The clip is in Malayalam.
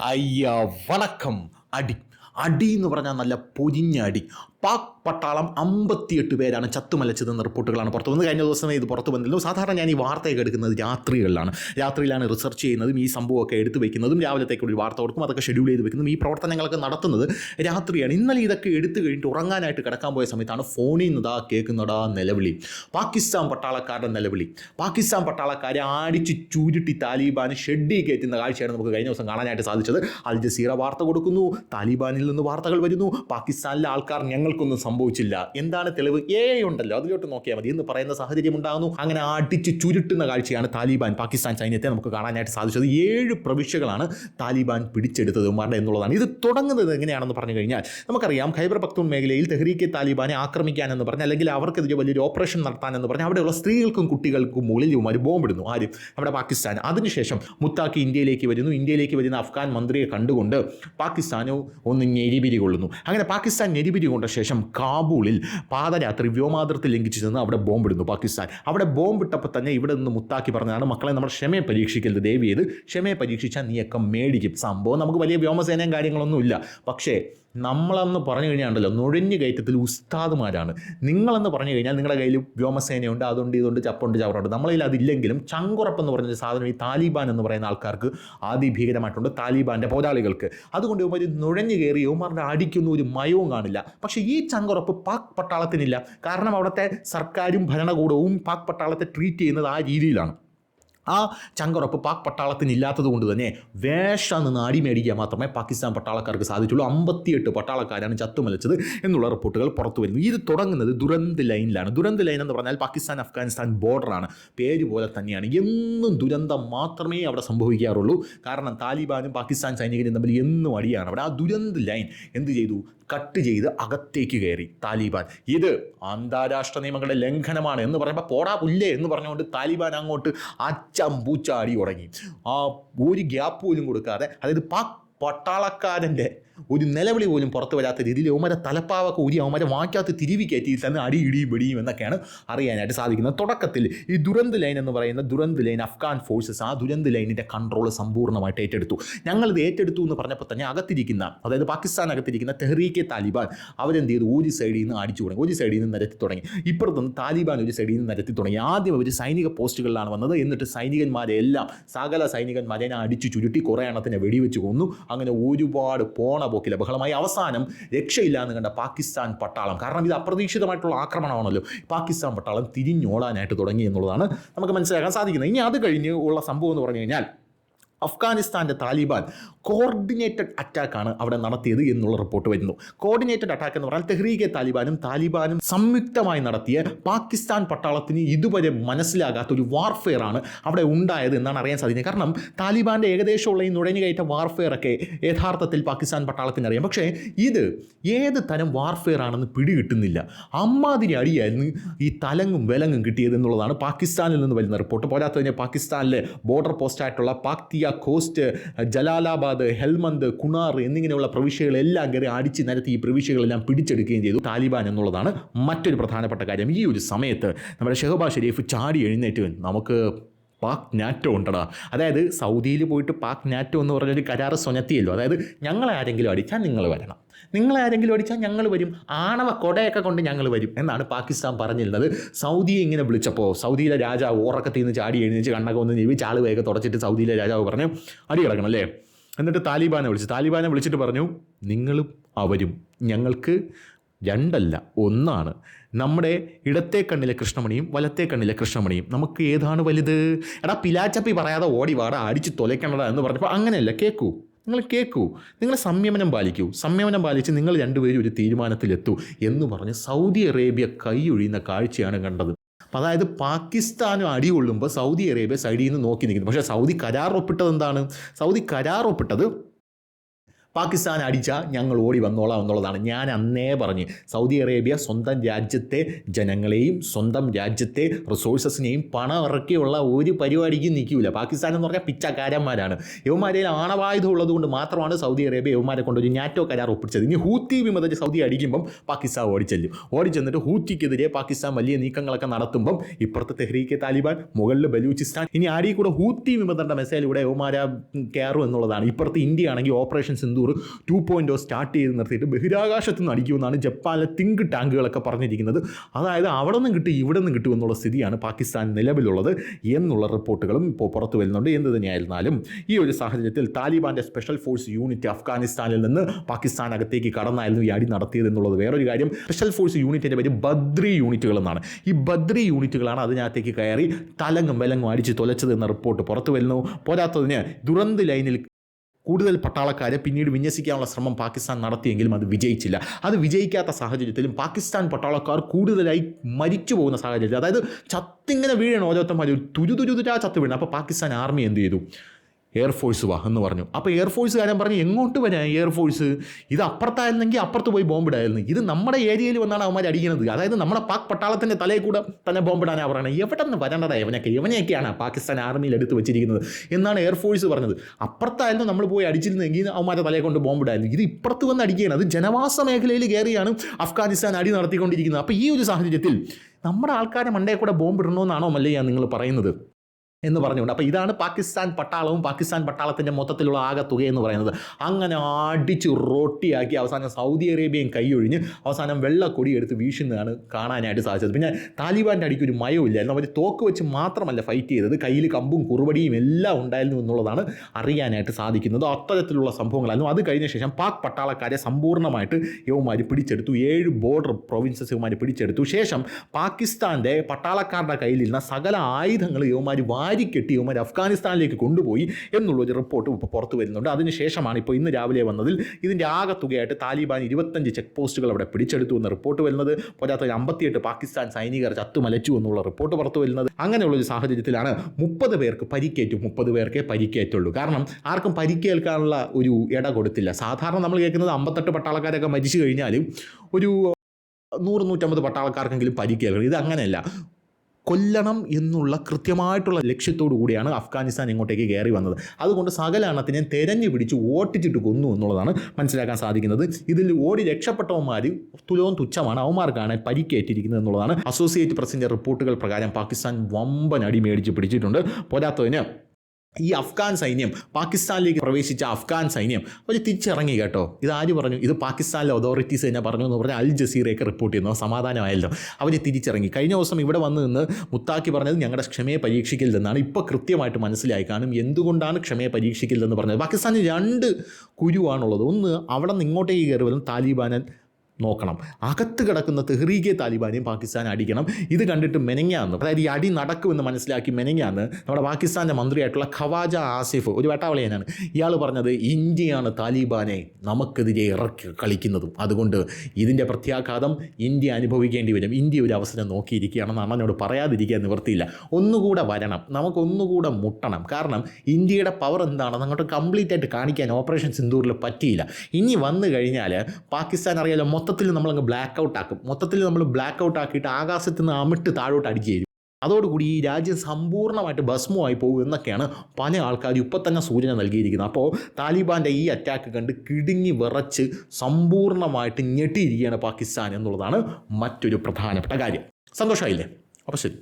അയ്യ വണക്കം. അടി. അടി എന്ന് പറഞ്ഞാൽ നല്ല പൊരിഞ്ഞ അടി. പാക് പട്ടാളം അമ്പത്തിയെട്ട് പേരാണ് ചത്തുമലച്ചതെന്ന റിപ്പോർട്ടുകളാണ് പുറത്തു വന്നത്. കഴിഞ്ഞ ദിവസം ഇത് പുറത്തു വന്നിരുന്നു. സാധാരണ ഞാൻ ഈ വാർത്തയൊക്കെ എടുക്കുന്നത് രാത്രികളിലാണ്. രാത്രിയിലാണ് റിസർച്ച് ചെയ്യുന്നതും ഈ സംഭവമൊക്കെ എടുത്തു വെക്കുന്നതും രാവിലത്തേക്ക് വാർത്ത കൊടുക്കും അതൊക്കെ ഷെഡ്യൂൾ ചെയ്ത് വെക്കുന്നതും ഈ പ്രവർത്തനങ്ങളൊക്കെ നടത്തുന്നത് രാത്രിയാണ്. ഇന്നലെ ഇതൊക്കെ എടുത്തു കഴിഞ്ഞിട്ട് ഉറങ്ങാനായിട്ട് കിടക്കാൻ പോയ സമയത്താണ് ഫോണിൽ നിന്ന് ഇതാ കേൾക്കുന്നതാ നിലവിളി. പാകിസ്ഥാൻ പട്ടാളക്കാരുടെ നിലവിളി. പാകിസ്ഥാൻ പട്ടാളക്കാരെ ആടിച്ച് ചൂരിട്ടി താലിബാന് ഷെഡി കയറ്റുന്ന കാഴ്ചയാണ് നമുക്ക് കഴിഞ്ഞ ദിവസം കാണാനായിട്ട് സാധിച്ചത്. അൽ ജസീറ വാർത്ത കൊടുക്കുന്നു. താലിബാനിൽ നിന്ന് വാർത്തകൾ വരുന്നു. പാകിസ്ഥാനിലെ ആൾക്കാർ ഞങ്ങൾക്കൊന്നും സംഭവിച്ചില്ല. എന്താണ് തെളിവ്? ഏ ഉണ്ടല്ലോ. അതിലോട്ട് നോക്കിയാൽ മതി. എന്ന് പറയുന്ന സാഹചര്യം ഉണ്ടാകുന്നു. അങ്ങനെ അടിച്ച് ചുരുട്ടുന്ന കാഴ്ചയാണ് താലിബാൻ പാകിസ്ഥാൻ സൈന്യത്തെ നമുക്ക് കാണാനായിട്ട് സാധിച്ചത്. ഏഴ് പ്രവിശ്യകളാണ് താലിബാൻ പിടിച്ചെടുത്തത് ഉമാരുടെ എന്നുള്ളതാണ്. ഇത് തുടങ്ങുന്നത് എങ്ങനെയാണെന്ന് പറഞ്ഞു കഴിഞ്ഞാൽ നമുക്കറിയാം ഖൈബർ പക്തൂൺ മേഖലയിൽ തെഹ്രീക്കെ താലിബാനെ ആക്രമിക്കാനെന്ന് പറഞ്ഞ് അല്ലെങ്കിൽ അവർക്കെതിരെ വലിയൊരു ഓപ്പറേഷൻ നടത്താനെന്ന് പറഞ്ഞ് അവിടെയുള്ള സ്ത്രീകൾക്കും കുട്ടികൾക്കും മുകളിൽ ഇവന്മാർ ബോംബിടുന്നു. ആരും? നമ്മുടെ പാകിസ്ഥാൻ. അതിനുശേഷം മുത്താക്കി ഇന്ത്യയിലേക്ക് വരുന്നു. ഇന്ത്യയിലേക്ക് വരുന്ന അഫ്ഗാൻ മന്ത്രിയെ കണ്ടുകൊണ്ട് പാകിസ്ഥാനോ ഒന്ന് ഞെരിപിരി കൊള്ളുന്നു. അങ്ങനെ പാകിസ്ഥാൻ ഞെരിപിരി കൊണ്ട ശേഷം കാബൂളിൽ പാതരാത്രി വ്യോമാതിർത്തി ലംഘിച്ചു ചെന്ന് അവിടെ ബോംബിടുന്നു പാകിസ്ഥാൻ. അവിടെ ബോംബിട്ടപ്പോൾ തന്നെ ഇവിടെ നിന്ന് മുത്താക്കി പറഞ്ഞതാണ് മക്കളെ നമ്മുടെ ക്ഷമയെ പരീക്ഷിക്കരുത് ദേവിയത് ക്ഷമയെ പരീക്ഷിച്ചാൽ നീയൊക്കെ മേടിക്കും. സംഭവം നമുക്ക് വലിയ വ്യോമസേനയും കാര്യങ്ങളൊന്നുമില്ല. പക്ഷേ നമ്മളെന്ന് പറഞ്ഞു കഴിഞ്ഞാൽ നുഴഞ്ഞു കയറ്റത്തിൽ ഉസ്താദുമാരാണ്. നിങ്ങളെന്ന് പറഞ്ഞു കഴിഞ്ഞാൽ നിങ്ങളുടെ കയ്യിൽ വ്യോമസേനയുണ്ട് അതുണ്ട് ഇതുണ്ട് ചപ്പുണ്ട് ചവറുണ്ട്. നമ്മളിൽ അതില്ലെങ്കിലും ചങ്കുറപ്പെന്ന് പറഞ്ഞ സാധനം ഈ താലിബാൻ എന്ന് പറയുന്ന ആൾക്കാർക്ക് ആദിഭീകരമായിട്ടുണ്ട് താലിബാന്റെ പോരാളികൾക്ക്. അതുകൊണ്ട് ഇവർ നുഴഞ്ഞു കയറി യുവമാരുടെ അടിക്കുന്ന ഒരു മയവും കാണില്ല. പക്ഷേ ഈ ചങ്കുറപ്പ് പാക് പട്ടാളത്തിനില്ല. കാരണം അവിടുത്തെ സർക്കാരും ഭരണകൂടവും പാക് പട്ടാളത്തെ ട്രീറ്റ് ചെയ്യുന്നത് ആ രീതിയിലാണ്. ആ ചങ്കുറപ്പ് പാക് പട്ടാളത്തിന് ഇല്ലാത്തത് കൊണ്ട് തന്നെ വേഷം നിന്ന് അടിമേടിക്കുക മാത്രമേ പാകിസ്ഥാൻ പട്ടാളക്കാർക്ക് സാധിച്ചുള്ളൂ. അമ്പത്തിയെട്ട് പട്ടാളക്കാരാണ് ചത്തുമലച്ചത് എന്നുള്ള റിപ്പോർട്ടുകൾ പുറത്തു വരുന്നു. ഇത് തുടങ്ങുന്നത് ദുരന്ത ലൈനിലാണ്. ദുരന്ത ലൈൻ എന്ന് പറഞ്ഞാൽ പാകിസ്ഥാൻ അഫ്ഗാനിസ്ഥാൻ ബോർഡറാണ് പേര് പോലെ തന്നെയാണ്. എന്നും ദുരന്തം മാത്രമേ അവിടെ സംഭവിക്കാറുള്ളൂ. കാരണം താലിബാനും പാകിസ്ഥാൻ സൈനികരും തമ്മിൽ എന്നും അടിയാണ്. അവിടെ ആ ദുരന്ത ലൈൻ എന്ത് ചെയ്തു? കട്ട് ചെയ്ത് അകത്തേക്ക് കയറി താലിബാൻ. ഇത് അന്താരാഷ്ട്ര നിയമങ്ങളുടെ ലംഘനമാണ് എന്ന് പറയുമ്പോൾ പോടാ പുല്ലേ എന്ന് പറഞ്ഞുകൊണ്ട് താലിബാൻ അങ്ങോട്ട് അച്ചം പൂച്ച അടി തുടങ്ങി ആ ഒരു ഗ്യാപ്പ് പോലും കൊടുക്കാതെ അതായത് പാക് പട്ടാളക്കാരന്റെ ഒരു നിലവിളി പോലും പുറത്തു വരാത്ത രീതിയിൽ അവന്മാരെ തലപ്പാവൊക്കെ ഊരി അവന്മാരെ വാക്കാത്ത തിരിവി കയറ്റി തന്നെ അടി ഇടി വെടിയും എന്നൊക്കെയാണ് അറിയാനായിട്ട് സാധിക്കുന്നത്. തുടക്കത്തിൽ ഈ ദുരന്ത് ലൈൻ എന്ന് പറയുന്ന ദുരന്ത് ലൈൻ അഫ്ഗാൻ ഫോഴ്സസ് ആ ദുരന്ത് ലൈനിന്റെ കൺട്രോൾ സമ്പൂർണമായിട്ട് ഏറ്റെടുത്തു. ഞങ്ങളിത് ഏറ്റെടുത്തു എന്ന് പറഞ്ഞപ്പോൾ തന്നെ അകത്തിരിക്കുന്ന അതായത് പാകിസ്ഥാൻ അകത്തിരിക്കുന്ന തെഹ്രീക്കെ താലിബാൻ അവരെന്ത് ചെയ്തു? ഒരു സൈഡിൽ നിന്ന് അടിച്ചു തുടങ്ങി. ഒരു സൈഡിൽ നിന്ന് നിരത്തി തുടങ്ങി. ഇപ്പുറത്തുനിന്ന് താലിബാൻ ഒരു സൈഡിൽ നിന്ന് നിരത്തി തുടങ്ങി. ആദ്യം അവർ സൈനിക പോസ്റ്റുകളിലാണ് വന്നത്. എന്നിട്ട് സൈനികന്മാരെ എല്ലാം സകല സൈനികന്മാരെ അടിച്ചു ചുരുട്ടി കുറേ എണ്ണത്തിനെ വെടിവെച്ച് കൊന്നു. അങ്ങനെ ഒരുപാട് പോണ പോക്കില്ല ബഹളമായി. അവസാനം രക്ഷയില്ല എന്ന് കണ്ട പാകിസ്ഥാൻ പട്ടാളം കാരണം ഇത് അപ്രതീക്ഷിതമായിട്ടുള്ള ആക്രമണമാണല്ലോ. പാകിസ്ഥാൻ പട്ടാളം തിരിഞ്ഞോടാനായിട്ട് തുടങ്ങി എന്നുള്ളതാണ് നമുക്ക് മനസ്സിലാക്കാൻ സാധിക്കുന്നത്. ഇനി അത് കഴിഞ്ഞ് ഉള്ള സംഭവം എന്ന് പറഞ്ഞു കഴിഞ്ഞാൽ അഫ്ഗാനിസ്ഥാന്റെ താലിബാൻ കോർഡിനേറ്റഡ് അറ്റാക്കാണ് അവിടെ നടത്തിയത് എന്നുള്ള റിപ്പോർട്ട് വരുന്നു. കോർഡിനേറ്റഡ് അറ്റാക്ക് എന്ന് പറഞ്ഞാൽ തെഹ്രീകെ താലിബാനും താലിബാനും സംയുക്തമായി നടത്തിയ പാകിസ്ഥാൻ പട്ടാളത്തിന് ഇതുവരെ മനസ്സിലാകാത്ത ഒരു വാർഫെയർ ആണ് അവിടെ ഉണ്ടായത് എന്നാണ് അറിയാൻ സാധിക്കുന്നത്. കാരണം താലിബാന്റെ ഏകദേശമുള്ള ഈ നുഴഞ്ഞുകയറ്റ വാർഫെയർ ഒക്കെ യഥാർത്ഥത്തിൽ പാകിസ്ഥാൻ പട്ടാളത്തിന് അറിയാം. പക്ഷേ ഇത് ഏത് തരം വാർഫെയർ ആണെന്ന് പിടികിട്ടുന്നില്ല. അമ്മാതിരി അടിയായിരുന്നു ഈ തലങ്ങും വിലങ്ങും കിട്ടിയത് എന്നുള്ളതാണ് പാകിസ്ഥാനിൽ നിന്ന് വരുന്ന റിപ്പോർട്ട് പോരാത്തതിന് പാകിസ്ഥാനിലെ ബോർഡർ പോസ്റ്റായിട്ടുള്ള പാക്തിയ കോസ്റ്റ് ജലാലാബാദ് ഹെൽമന്ത് കുണാർ എന്നിങ്ങനെയുള്ള പ്രവിശ്യകളെല്ലാം കയറി അടിച്ച് നിരത്തി ഈ പ്രവിശ്യകളെല്ലാം പിടിച്ചെടുക്കുകയും ചെയ്തു. താലിബാൻ എന്നുള്ളതാണ് മറ്റൊരു പ്രധാനപ്പെട്ട കാര്യം. ഈ ഒരു സമയത്ത് നമ്മുടെ ഷെഹബാ ഷെരീഫ് ചാടി എഴുന്നേറ്റ് നമുക്ക് പാക് നാറ്റോ ഉണ്ടടാ. അതായത് സൗദിയിൽ പോയിട്ട് പാക് നാറ്റോ എന്ന് പറഞ്ഞൊരു കരാറ് സ്വനത്തിയല്ലോ. അതായത് ഞങ്ങളെ ആരെങ്കിലും അടിച്ചാൽ നിങ്ങൾ വരണം. നിങ്ങളെ ആരെങ്കിലും അടിച്ചാൽ ഞങ്ങൾ വരും. ആണവ കൊടയൊക്കെ കൊണ്ട് ഞങ്ങൾ വരും എന്നാണ് പാകിസ്ഥാൻ പറഞ്ഞിരുന്നത്. സൗദിയെ ഇങ്ങനെ വിളിച്ചപ്പോൾ സൗദിയിലെ രാജാവ് ഉറക്കത്തിൽ നിന്ന് ചാടി എഴുന്നേച്ച് കണ്ണൊക്കെ ഒന്ന് ഞെവി ചാൾ വേഗം തുടച്ചിട്ട് സൗദിയിലെ രാജാവ് പറഞ്ഞു അടി കിടക്കണം അല്ലേ? എന്നിട്ട് താലിബാനെ വിളിച്ചു. താലിബാനെ വിളിച്ചിട്ട് പറഞ്ഞു നിങ്ങളും അവരും. ഞങ്ങൾക്ക് രണ്ടല്ല ഒന്നാണ്. നമ്മുടെ ഇടത്തെ കണ്ണിലെ കൃഷ്ണമണിയും വലത്തെ കണ്ണിലെ കൃഷ്ണമണിയും. നമുക്ക് ഏതാണ് വലുത്? എടാ പിലാച്ചപ്പി പറയാതെ ഓടി വാട അടിച്ച് തൊലയ്ക്കണടാ എന്ന് പറഞ്ഞപ്പോൾ അങ്ങനെയല്ല കേൾക്കൂ നിങ്ങൾ കേൾക്കൂ നിങ്ങൾ സംയമനം പാലിക്കൂ. സംയമനം പാലിച്ച് നിങ്ങൾ രണ്ടുപേരും ഒരു തീരുമാനത്തിലെത്തൂ എന്ന് പറഞ്ഞ് സൗദി അറേബ്യ കൈയൊഴിയുന്ന കാഴ്ചയാണ് കണ്ടത്. അപ്പം അതായത് പാകിസ്ഥാനും അടി കൊള്ളുമ്പോൾ സൗദി അറേബ്യ സൈഡിൽ നിന്ന് നോക്കി നിൽക്കുന്നു. പക്ഷേ സൗദി കരാർ ഒപ്പിട്ടത് എന്താണ്? സൗദി കരാർ ഒപ്പിട്ടത് പാകിസ്ഥാൻ അടിച്ചാൽ ഞങ്ങൾ ഓടി വന്നോളാം എന്നുള്ളതാണ്. ഞാൻ അന്നേ പറഞ്ഞ് സൗദി അറേബ്യ സ്വന്തം രാജ്യത്തെ ജനങ്ങളെയും സ്വന്തം രാജ്യത്തെ റിസോഴ്സസിനെയും പണം ഇറക്കിയുള്ള ഒരു പരിപാടിക്കും നിൽക്കില്ല പാകിസ്ഥാൻ എന്ന് പറഞ്ഞാൽ പിച്ചക്കാരന്മാരാണ്. യവന്മാരെ ആണവായുധം ഉള്ളതുകൊണ്ട് മാത്രമാണ് സൗദി അറേബ്യ യവന്മാരെ കൊണ്ട് ഞാറ്റോ കരാർ ഒപ്പിച്ചത്. ഇനി ഹൂത്തി വിമത സൗദി അടിക്കുമ്പം പാകിസ്ഥാൻ ഓടിച്ചെല്ലും. ഓടിച്ചെന്നിട്ട് ഹൂത്തിക്കെതിരെ പാകിസ്ഥാൻ വലിയ നീക്കങ്ങളൊക്കെ നടത്തുമ്പം ഇപ്പുറത്തെ തെഹ്രീക്കെ താലിബാൻ മുകളിൽ ബലൂചിസ്ഥാൻ. ഇനി ആരെയും കൂടെ ഹൂത്തി വിമതന്റെ മെസ്സേജിലൂടെ യവന്മാരെ കയറും എന്നുള്ളതാണ്. ഇപ്പുറത്ത് ഇന്ത്യ ആണെങ്കിൽ operation Sindoor two point start ചെയ്ത് നിർത്തിയിട്ട് ബഹിരാകാശത്ത് നിന്ന് അടിക്കുമെന്നാണ് ജപ്പാനിലെ തിങ്ക് ടാങ്കുകളൊക്കെ പറഞ്ഞിരിക്കുന്നത്. അതായത് അവിടെ നിന്ന് കിട്ടും ഇവിടെ നിന്ന് കിട്ടും എന്നുള്ള സ്ഥിതിയാണ് പാകിസ്ഥാൻ നിലവിലുള്ളത് എന്നുള്ള റിപ്പോർട്ടുകളും ഇപ്പോൾ പുറത്തു വരുന്നുണ്ട്. എന്ത് തന്നെയായിരുന്നാലും ഈ ഒരു സാഹചര്യത്തിൽ താലിബാന്റെ സ്പെഷ്യൽ ഫോഴ്സ് യൂണിറ്റ് അഫ്ഗാനിസ്ഥാനിൽ നിന്ന് പാകിസ്ഥാൻ അകത്തേക്ക് കടന്നായിരുന്നു ഈ അടി നടത്തിയത് എന്നുള്ളത് വേറൊരു കാര്യം. സ്പെഷ്യൽ ഫോഴ്സ് യൂണിറ്റിന്റെ പേര് ബദ്രി യൂണിറ്റുകൾ എന്നാണ്. ഈ ബദ്രി യൂണിറ്റുകളാണ് അതിനകത്തേക്ക് കയറി തലങ്ങും വിലങ്ങും അടിച്ച് തൊലച്ചത് എന്ന റിപ്പോർട്ട് പുറത്തു വരുന്നു. പോരാത്തതിന് ദുരന്ത ലൈനിൽ കൂടുതൽ പട്ടാളക്കാരെ പിന്നീട് വിന്യസിക്കാനുള്ള ശ്രമം പാകിസ്ഥാൻ നടത്തിയെങ്കിലും അത് വിജയിച്ചില്ല. അത് വിജയിക്കാത്ത സാഹചര്യത്തിലും പാകിസ്ഥാൻ പട്ടാളക്കാർ കൂടുതലായി മരിച്ചു പോകുന്ന സാഹചര്യത്തിൽ അതായത് ചത്തിങ്ങനെ വീഴണം ഓരോരുത്തന്മാർ തുരുതുരുതുരാ ചത്ത് വീഴണം അപ്പോൾ പാകിസ്ഥാൻ ആർമി എന്ത് ചെയ്തു? എയർഫോഴ്സ് വാ എന്ന് പറഞ്ഞു. അപ്പോൾ എയർഫോഴ്സ് എയർഫോഴ്സുകാരൻ പറഞ്ഞു എങ്ങോട്ട് വരാൻ എയർഫോഴ്സ് ഇത് അപ്പുറത്തായിരുന്നെങ്കിൽ അപ്പുറത്ത് പോയി ബോംബിടായിരുന്നു ഇത് നമ്മുടെ ഏരിയയിൽ വന്നാണ് അവന്മാർ അടിക്കുന്നത് അതായത് നമ്മുടെ പാക് പട്ടാളത്തിന്റെ തലയിൽ കൂടെ തന്നെ ബോംബിടാനാണ് പറയുന്നത് എവിടെ നിന്ന് വരേണ്ടതാ ഇവനൊക്കെ? ഇവനെയൊക്കെയാണ് പാകിസ്ഥാൻ ആർമിയിൽ എടുത്ത് വെച്ചിരിക്കുന്നത്. എന്നാണ് എയർഫോഴ്സ് പറഞ്ഞത്. അപ്പുറത്തായിരുന്നു നമ്മൾ പോയി അടിച്ചിരുന്നെങ്കിൽ അവന്മാരുടെ തലയെ കൊണ്ട് ബോംബിടായിരുന്നു ഇത് ഇപ്പുറത്ത് വന്ന് അടിക്കുകയാണ്. അത് ജനവാസ മേഖലയിൽ കയറിയാണ് അഫ്ഗാനിസ്ഥാൻ അടി നടത്തിക്കൊണ്ടിരിക്കുന്നത്. അപ്പോൾ ഈ ഒരു സാഹചര്യത്തിൽ നമ്മുടെ ആൾക്കാരെ മണ്ടേ കൂടെ ബോംബിടണമെന്നാണോ മല്ലയ്യ നിങ്ങൾ പറയുന്നത്? എന്ന് പറഞ്ഞുകൊണ്ട്. അപ്പോൾ ഇതാണ് പാകിസ്ഥാൻ പട്ടാളവും പാകിസ്ഥാൻ പട്ടാളത്തിന്റെ മൊത്തത്തിലുള്ള ആകെ തുക എന്ന് പറയുന്നത്. അങ്ങനെ അടിച്ച് റൊട്ടിയാക്കി അവസാനം സൗദി അറേബ്യയും കൈയൊഴിഞ്ഞ് അവസാനം വെള്ളക്കൊടി എടുത്ത് വീശുന്നതാണ് കാണാനായിട്ട് സാധിച്ചത്. പിന്നെ താലിബാന്റെ അടിക്ക് ഒരു മയമില്ലായിരുന്നു അവർ തോക്ക് വെച്ച് മാത്രമല്ല ഫൈറ്റ് ചെയ്തത്. കയ്യിൽ കമ്പും കുറുവടിയും എല്ലാം ഉണ്ടായിരുന്നു എന്നുള്ളതാണ് അറിയാനായിട്ട് സാധിക്കുന്നത്. അത്തരത്തിലുള്ള സംഭവങ്ങളായിരുന്നു. അത് കഴിഞ്ഞ ശേഷം പാക് പട്ടാളക്കാരെ സമ്പൂർണമായിട്ട് യവന്മാർ പിടിച്ചെടുത്തു. ഏഴ് ബോർഡർ പ്രൊവിൻസസ് യവന്മാർ പിടിച്ചെടുത്തു. ശേഷം പാകിസ്ഥാന്റെ പട്ടാളക്കാരുടെ കയ്യിലിരുന്ന സകല ആയുധങ്ങൾ യവന്മാർ വാരിക്കെട്ടി ഇവന്മാർ അഫ്ഗാനിസ്ഥാനിലേക്ക് കൊണ്ടുപോയി എന്നുള്ളൊരു റിപ്പോർട്ട് ഇപ്പോൾ പുറത്തു വരുന്നുണ്ട്. അതിനുശേഷമാണ് ഇപ്പോൾ ഇന്ന് രാവിലെ വന്നതിൽ ഇതിന്റെ ആകെ തുകയായിട്ട് താലിബാൻ ഇരുപത്തഞ്ച് ചെക്ക് പോസ്റ്റുകൾ അവിടെ പിടിച്ചെടുത്തു എന്ന റിപ്പോർട്ട് വരുന്നത്. പോരാത്ത അമ്പത്തിയെട്ട് പാകിസ്ഥാൻ സൈനികർ ചത്തുമലച്ചു എന്നുള്ള റിപ്പോർട്ട് പുറത്തു വരുന്നത്. അങ്ങനെയുള്ളൊരു സാഹചര്യത്തിലാണ് മുപ്പത് പേർക്ക് പരിക്കേറ്റു മുപ്പത് പേർക്കേ പരിക്കേറ്റുള്ളൂ. കാരണം ആർക്കും പരിക്കേൽക്കാനുള്ള ഒരു ഇട കൊടുത്തില്ല. സാധാരണ നമ്മൾ കേൾക്കുന്നത് അമ്പത്തെട്ട് പട്ടാളക്കാരൊക്കെ മരിച്ചു കഴിഞ്ഞാലും ഒരു നൂറ് നൂറ്റമ്പത് പട്ടാളക്കാർക്കെങ്കിലും പരിക്കേൽക്കണം. ഇത് അങ്ങനെയല്ല. കൊല്ലണം എന്നുള്ള കൃത്യമായിട്ടുള്ള ലക്ഷ്യത്തോടു കൂടിയാണ് അഫ്ഗാനിസ്ഥാൻ ഇങ്ങോട്ടേക്ക് കയറി വന്നത്. അതുകൊണ്ട് സകല എണ്ണത്തിനെ തെരഞ്ഞു പിടിച്ച് ഓട്ടിച്ചിട്ട് കൊന്നു എന്നുള്ളതാണ് മനസ്സിലാക്കാൻ സാധിക്കുന്നത്. ഇതിൽ ഓടി രക്ഷപ്പെട്ടവന്മാർ തുലവും തുച്ഛമാണ്. അവന്മാർക്കാണ് പരിക്കേറ്റിരിക്കുന്നത് എന്നുള്ളതാണ്. അസോസിയേറ്റ് പ്രസിന്റെ റിപ്പോർട്ടുകൾ പ്രകാരം പാകിസ്ഥാൻ വമ്പൻ അടി മേടിച്ച് പിടിച്ചിട്ടുണ്ട്. പോരാത്തതിന് ഈ അഫ്ഗാൻ സൈന്യം പാകിസ്ഥാനിലേക്ക് പ്രവേശിച്ച അഫ്ഗാൻ സൈന്യം അവർ തിരിച്ചിറങ്ങി കേട്ടോ. ഇത് ആര് പറഞ്ഞു? ഇത് പാകിസ്ഥാനിലെ അതോറിറ്റീസ് തന്നെ പറഞ്ഞു എന്ന് പറഞ്ഞാൽ അൽ ജസീറയൊക്കെ റിപ്പോർട്ട് ചെയ്യുന്നു. സമാധാനമായല്ലോ. അവർ തിരിച്ചിറങ്ങി. കഴിഞ്ഞ ദിവസം ഇവിടെ വന്ന് നിന്ന് മുത്താക്കി പറഞ്ഞത് ഞങ്ങളുടെ ക്ഷമയെ പരീക്ഷിക്കില്ലെന്നാണ് ഇപ്പോൾ കൃത്യമായിട്ട് മനസ്സിലായി കാണും എന്തുകൊണ്ടാണ് ക്ഷമയെ പരീക്ഷിക്കില്ലെന്ന് പറഞ്ഞത്. പാകിസ്ഥാനിൽ രണ്ട് കുരുവാണുള്ളത്. ഒന്ന് അവിടെ നിന്ന് ഇങ്ങോട്ടേക്ക് കയറി വരുന്ന താലിബാനൻ നോക്കണം. അകത്ത് കിടക്കുന്ന തെഹ്രീകെ താലിബാനെയും പാകിസ്ഥാൻ അടിക്കണം. ഇത് കണ്ടിട്ട് മെനങ്ങാന്ന്. അതായത് ഈ അടി നടക്കുമെന്ന് മനസ്സിലാക്കി മെനങ്ങാന്ന് നമ്മുടെ പാകിസ്ഥാന്റെ മന്ത്രിയായിട്ടുള്ള ഖവാജ ആസിഫ് ഒരു വേട്ടാവളിയനാണ്. ഇയാൾ പറഞ്ഞത് ഇന്ത്യയാണ് താലിബാനെ നമുക്കെതിരെ ഇറക്കി കളിക്കുന്നതും. അതുകൊണ്ട് ഇതിന്റെ പ്രത്യാഘാതം ഇന്ത്യ അനുഭവിക്കേണ്ടി വരും. ഇന്ത്യ ഒരു അവസരം നോക്കിയിരിക്കുകയാണെന്ന് എന്നോട് പറയാതിരിക്കാൻ നിവൃത്തിയില്ല. ഒന്നുകൂടെ വരണം. നമുക്കൊന്നുകൂടെ മുട്ടണം. കാരണം ഇന്ത്യയുടെ പവർ എന്താണെന്ന് അങ്ങോട്ട് കംപ്ലീറ്റ് ആയിട്ട് കാണിക്കാൻ ഓപ്പറേഷൻ സിന്ദൂറിൽ പറ്റിയില്ല. ഇനി വന്നു കഴിഞ്ഞാൽ പാകിസ്ഥാൻ അറിയാലോ മൊത്തത്തിൽ നമ്മളങ്ങ് ബ്ലാക്ക് ഔട്ട് ആക്കും. മൊത്തത്തിൽ നമ്മൾ ബ്ലാക്ക് ഔട്ട് ആക്കിയിട്ട് ആകാശത്ത് നിന്ന് അമിട്ട് താഴോട്ട് തരും അതോടുകൂടി ഈ രാജ്യം സമ്പൂർണമായിട്ട് ഭസ്മമായി പോകും എന്നൊക്കെയാണ് പല ആൾക്കാർ ഇപ്പം തന്നെ സൂചന നൽകിയിരിക്കുന്നത്. അപ്പോൾ താലിബാന്റെ ഈ അറ്റാക്ക് കണ്ട് കിടുങ്ങി വിറച്ച് സമ്പൂർണമായിട്ട് ഞെട്ടിയിരിക്കുകയാണ് പാകിസ്ഥാൻ എന്നുള്ളതാണ് മറ്റൊരു പ്രധാനപ്പെട്ട കാര്യം. സന്തോഷമായില്ലേ? അപ്പോൾ ശരി.